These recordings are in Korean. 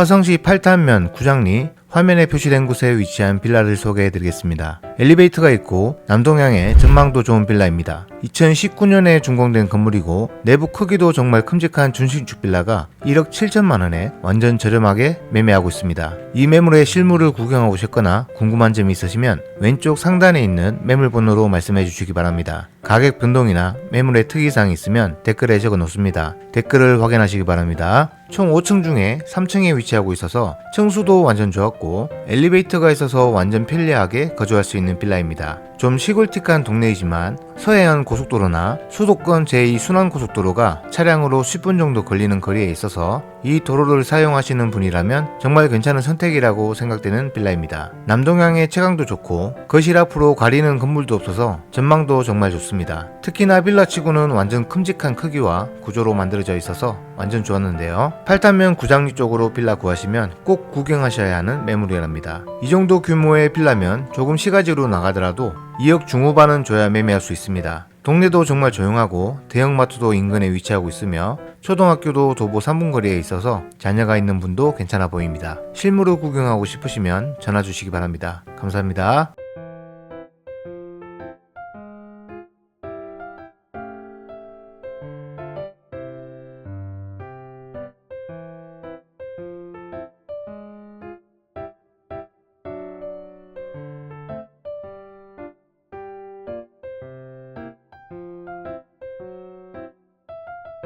화성시 팔탄면 구장리 화면에 표시된 곳에 위치한 빌라를 소개해 드리겠습니다. 엘리베이터가 있고 남동향에 전망도 좋은 빌라입니다. 2019년에 준공된 건물이고 내부 크기도 정말 큼직한 준신축 빌라가 1억 7천만 원에 완전 저렴하게 매매하고 있습니다. 이 매물의 실물을 구경하고 싶거나 궁금한 점이 있으시면 왼쪽 상단에 있는 매물 번호로 말씀해 주시기 바랍니다. 가격 변동이나 매물의 특이사항이 있으면 댓글에 적어 놓습니다. 댓글을 확인하시기 바랍니다. 총 5층 중에 3층에 위치하고 있어서 층수도 완전 좋았고 엘리베이터가 있어서 완전 편리하게 거주할 수 있는 빌라입니다. 좀 시골틱한 동네이지만 서해안 고속도로나 수도권 제2순환고속도로가 차량으로 10분 정도 걸리는 거리에 있어서 이 도로를 사용하시는 분이라면 정말 괜찮은 선택이라고 생각되는 빌라입니다. 남동향의 채광도 좋고 거실 앞으로 가리는 건물도 없어서 전망도 정말 좋습니다. 특히나 빌라 치고는 완전 큼직한 크기와 구조로 만들어져 있어서 완전 좋았는데요. 팔탄면 구장리 쪽으로 빌라 구하시면 꼭 구경하셔야 하는 매물이랍니다. 이 정도 규모의 빌라면 조금 시가지로 나가더라도 2억 중후반은 줘야 매매할 수 있습니다. 동네도 정말 조용하고 대형마트도 인근에 위치하고 있으며 초등학교도 도보 3분 거리에 있어서 자녀가 있는 분도 괜찮아 보입니다. 실물을 구경하고 싶으시면 전화 주시기 바랍니다. 감사합니다.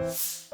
you